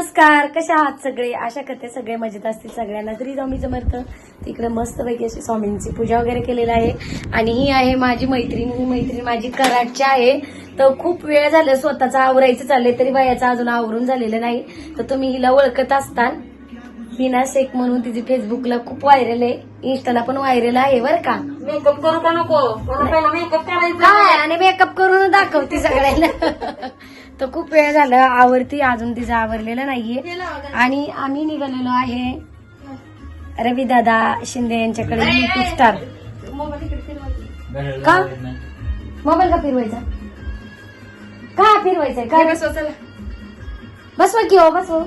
नमस्कार कशा आहात सगळे? आशा करते सगळे मजेत असतील सगळ्यांना. जरी स्वामी समर्थ तिकडे मस्तपैकी अशी स्वामींची पूजा वगैरे केलेली आहे. आणि ही आहे माझी मैत्रीण. ही मैत्रीण माझी कराडची आहे. तर खूप वेळ झालं स्वतःचं आवरायचं चाललंय तरी बायाचं अजून आवरून झालेलं नाही. तर तुम्ही हिला ओळखत असताल. हिना शेख म्हणून तिची फेसबुकला खूप व्हायरल आहे. इंस्टाला पण व्हायरल आहे बरं का? मेकअप करू का नको? आणि मेकअप करून दाखवते सगळ्यांना. तर खूप वेळ झालं. आवरती अजून तिचं आवरलेलं नाहीये. आणि आम्ही निघालेलो आहे रवी दादा शिंदे यांच्याकडे युट्यूब स्टार का? मोबाईल का फिरवायचा? का फिरवायचा का बसवा की हो बसव.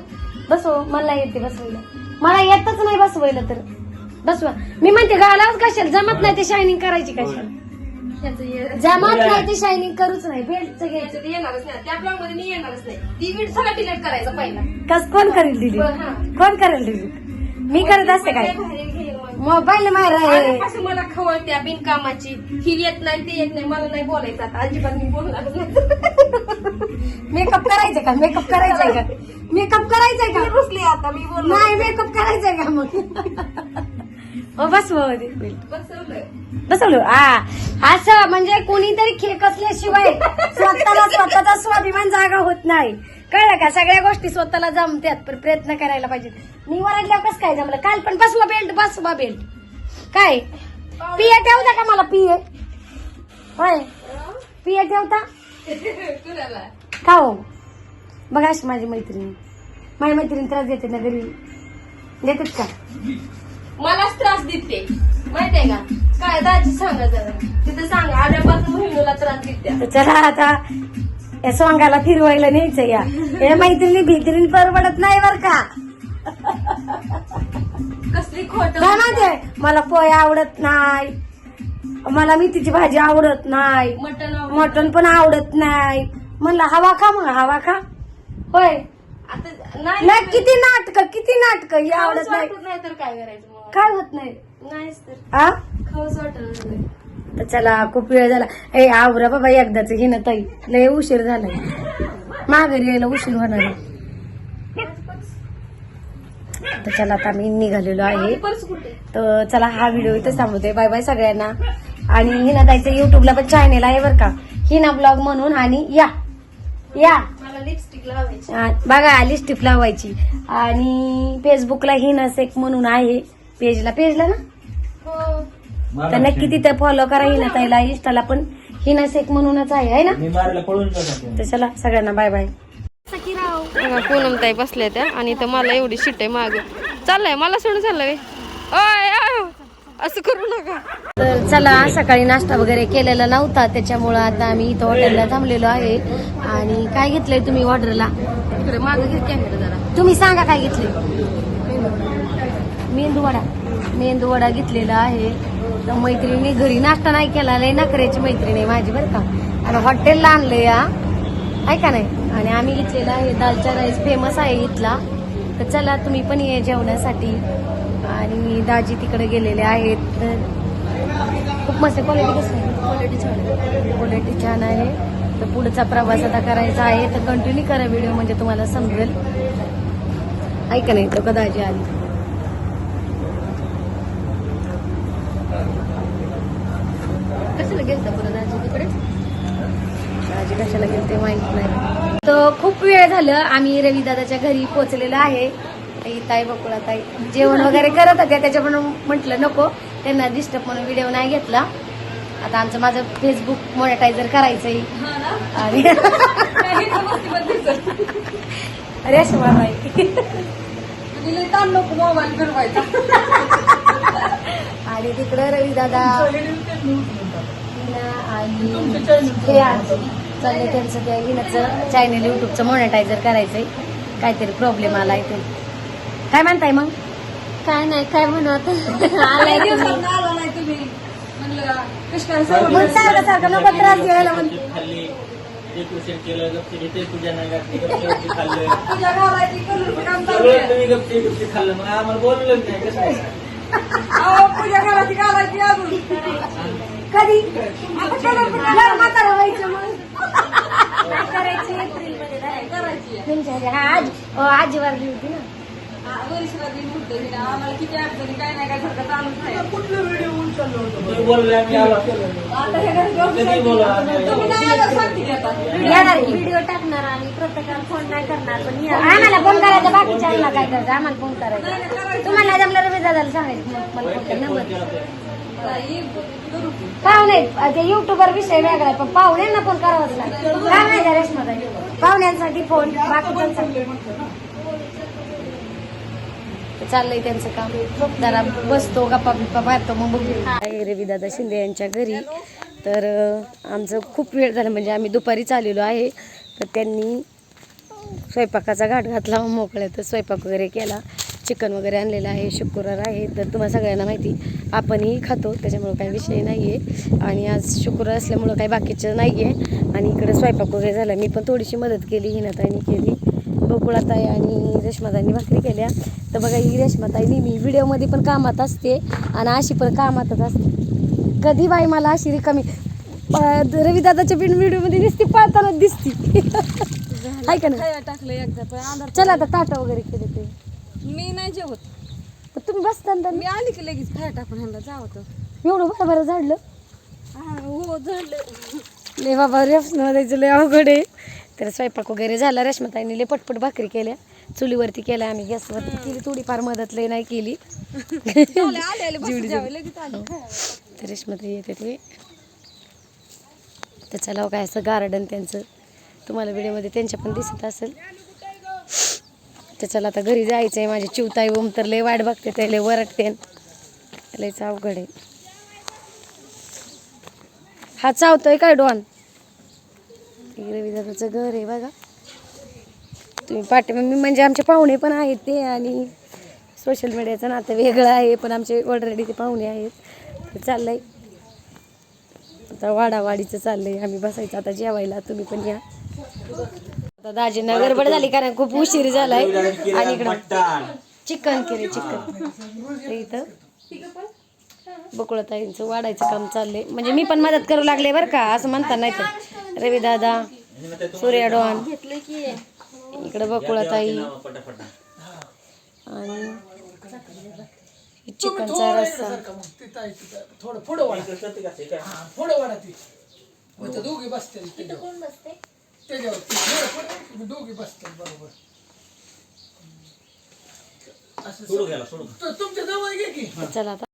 बसव. मला येते बसवायला. मला येतच नाही बसवायला तर. बसवा. मी म्हणते घालाच कशाला? जमत नाही ते शायनिंग करायची कशाला? जमत नाही ते शायनिंग करूच नाही बेल्टचं घ्यायचं. ती येणारच नाही. त्या ब्लॉगमध्ये मी येणारच नाही. ती सगळा डिलीट करायचा पहिला. कस कोण करेल दिली हा. कोण करेल दिली मी करत असते काय? मोबाईल मारा आहे. आल्यापासून मला खवळत्या बिनकामाची ही येत नाही ते येत नाही मला नाही बोलायचं आता. अजिबात मी बोलणार नाही. मेकअप करायचं का? मेकअप करायचंय का? मेकअप करायचंय का? रुसले आता मी बोलणार नाही मेकअप करायचंय का मग? हो बस बसवलंय बसवलं आ असं म्हणजे कोणीतरी खेक असल्याशिवाय स्वतःला स्वतःचा स्वाभिमान जागा होत नाही. कळलं का? सगळ्या गोष्टी स्वतःला जमत्यात पण प्रयत्न करायला पाहिजे मी वरडल्यावर कसं काय जमलं? काल पण बसवा बेल्ट बसवा बेल्ट. काय? पिये ठेवता का मला पिये? होय. पिये ठेवता? का हो? बघा अशी माझी मैत्रीण. माझी मैत्रीण त्रास देते ना घरी. देतात का? मलाच त्रास देते. माहितीये का? काय दाजी सांगा जरा तिथं सांगा आल्यापासून महिन्याला त्रास देत्या. तर चला आता या सोंगाला फिरवायला न्यायचं या. या मैत्रिणी भित्रीण परवडत नाही बर का? कसली खोट काय मला पोय आवडत नाही. मला मेथीची भाजी आवडत नाही. मटन मटण पण आवडत नाही. म्हणलं हवा खा मग हवा खा. होय. आता नाही नाही किती नाटक किती नाटक हे आवडत नाही. तर काय करायचं मग? काय होत नाही? नाहीच तर. हा वाटत नाही तर चला खूप वेळ झाला. ए आवरा बाबा एकदाच हिनं ताई लय उशीर झालाय माघारी यायला उशीर होणार आहे. तर चला आता मी निघालेलो आहे. पर्स कुठे तर चला हा व्हिडिओ इथं थांबवते. बाय बाय सगळ्यांना. आणि हिना ताईचं युट्यूबला पण चॅनेल आहे बरं का. हिना ब्लॉग म्हणून आणि या. या. मला लिपस्टिक लावायची आ, बघा लिस्टिप लावायची. आणि फेसबुकला हिना सेक म्हणून आहे. पेजला पेजला ना? तर नक्की तिथे फॉलो करा हिना ताईला इंस्टाला पण. हिना शेख म्हणूनच आहे है ना? मी मारायला पळून जातो तर चला सगळ्यांना बाय बाय बघा पूनम ताई बसल्या त्या आणि इथं मला एवढी शिट आहे माग. चाललंय मला सोडून चाललंय ओय असं करू नका. तर चला सकाळी नाश्ता वगैरे केलेला नव्हता त्याच्यामुळं आता आम्ही इथं हॉटेलला थांबलेलो आहे. आणि काय घेतलंय तुम्ही ऑर्डरला इकडे माझं घे कॅमेरा जरा. तुम्ही सांगा काय घेतलंय. मेंदू वडा मेंदू वडा घेतलेला आहे. तर मैत्रिणी घरी नाश्ता नाही केला लय नखऱ्याची मैत्रिणी आहे माझी बरं का. आणि हॉटेलला आणलं या ऐका नाही? आणि आम्ही घेतलेला आहे दालचा राईस फेमस आहे इथला. तर चला तुम्ही पण ये जेवण्यासाठी आणि दाजी तिकडे गेलेले आहेत. तर खूप मस्त क्वालिटी कसं क्वालिटी छान क्वालिटी छान आहे. तर पुढचा प्रवास आता करायचा आहे. तर कंटिन्यू करा व्हिडिओ म्हणजे तुम्हाला समजेल. ऐका नाही तो कदाची आली. कशाला गेलता बरं दाजी तिकडे दाजी कशाला गेले ते माहीत नाही. तर खूप वेळ झालं आम्ही रवी दादाच्या घरी पोहोचलेलो आहे. ताई बकुळा ताई जेवण वगैरे करत होत्या त्याच्यामुळे म्हटलं नको. त्यांना डिस्टर्ब म्हणून व्हिडिओ नाही घेतला. आता आमचं माझं फेसबुक मॉनिटायझर करायचंय. आणि रेशमा बाई ताण नको मोबाईल फिरवायचा. आणि तिकडं रवी दादा आणि हे आहे. चाललंय त्यांचं त्या हिनाचं चॅनल युट्यूबचं मॉनिटायझर करायचंय. काहीतरी प्रॉब्लेम आलाय ते. काय म्हणताय मग? काय नाही काय म्हणत? आलाय तुम्ही. सारखं सारखं नको त्रास घ्यायला इथे खाल्लं. मग आम्हाला बोललं नाही कधी? लय म्हातारं व्हायचं मग. काय करायची एप्रिलमध्ये करायची तुमच्या ह्याच्या- हा आज आजी वारली होती ना तुम्ही बोलले आम्ही आलो. कधी बोला येणार की. व्हिडिओ टाकणार आणि प्रत्येकाला फोन नाही करणार पण आम्हाला फोन करायचा. बाकीच्यांना काय करायचं? आम्हाला फोन करायचा. तुम्हाला जमलं रवी दादाला सांगायचं मग मला फक्त नंबर पाहुणे ते युट्यूबर विषय वेगळा आहे, पण पाहुण्यांना फोन करावाच लागतं. काय माहिती रेशमाताई? पाहुण्यांसाठी फोन बाकीच्यांसाठी चाललंय त्यांचं काम. जरा बसतो गप्पा बिप्पा मारतो मग बघू. आहे रवी दादा शिंदे यांच्या घरी. तर आमचं खूप वेळ झाला म्हणजे आम्ही दुपारीच आलेलो आहे. तर त्यांनी स्वयंपाकाचा घाट घातला मोकळ्या तर स्वयंपाक वगैरे केला. चिकन वगैरे आणलेलं आहे शुक्रवार आहे तर तुम्हाला सगळ्यांना माहिती आपणही खातो त्याच्यामुळं काही विषय नाही आहे आणि आज शुक्रवार असल्यामुळं काही बाकीचं नाही आहे आणि इकडे स्वयंपाक वगैरे झाला मी पण थोडीशी मदत केली हिनाताईने केली गोकुळाताई आणि रेश्माताईंनी भाकरी केल्या. तर बघा ही रेश्माताई नेहमी व्हिडिओमध्ये पण कामात असते आणि अशी पण कामातच असते. कधी बाई मला अशी रिकामी रविदादाच्या बिन व्हिडिओमध्ये दिसते पाळताना दिसती. आहे का नाही? टाकलं एकदा पण आंधार चला आता ताटं वगैरे केले ते. मी नाही जेवत. पण तुम्ही बसता ना मी आली की लगेच खाया टाकून ह्यांना जावं तर. एवढं बरं बरं झाडलं. हो झालं. लय बाबा रेशन द्यायचं लय अवघड आहे. तर स्वयंपाक वगैरे झाला. रेशमाताईने लय पटपट भाकरी केल्या. चुलीवरती केल्या आम्ही. गॅसवरती केली थोडीफार मदत लय नाही केली. आले आले बस जावं लगेच आली. तर रेशमाताई येते ते. तर चला काय असं? गार्डन त्यांचं. तुम्हाला व्हिडिओमध्ये त्यांच्या पण दिसत असेल. तर चला आता घरी जायचं आहे माझी चिवताई ओम तर लय वाट बघते ते लय वरटते लयच अवघड आहे. हा चावतोय काय डॉन? रविदाचं घर आहे बघा. तुम्ही पाठी मी म्हणजे आमचे पाहुणे पण आहेत ते आणि सोशल मीडियाचं नातं वेगळं आहे पण आमचे ऑलरेडी ते पाहुणे आहेत. ते चाललंय. आता वाडावाडीचं चाललंय. आम्ही बसायचं. आता जेवायला तुम्ही पण या. दाजींना गडबड झाली कारण खूप उशीर झालाय. आणि इकडं चिकन केले चिकन. ते इथं. बकुळताईंचं वाढायचं काम चाललंय. म्हणजे मी पण मदत करू लागले बरं का असं म्हणता नाही तर रवी दादा सूर्या डॉन. इकडं बकुळाताई. आणि चिकनचा रस्सा. दोघी बसतील त्याच्यावर. त्याच्यावर ते थोडं पुढं, तुम्ही दोघी बसतील बरोबर असं सोडू गेला सोडू तुमच्या जवळ घे की. चला आता.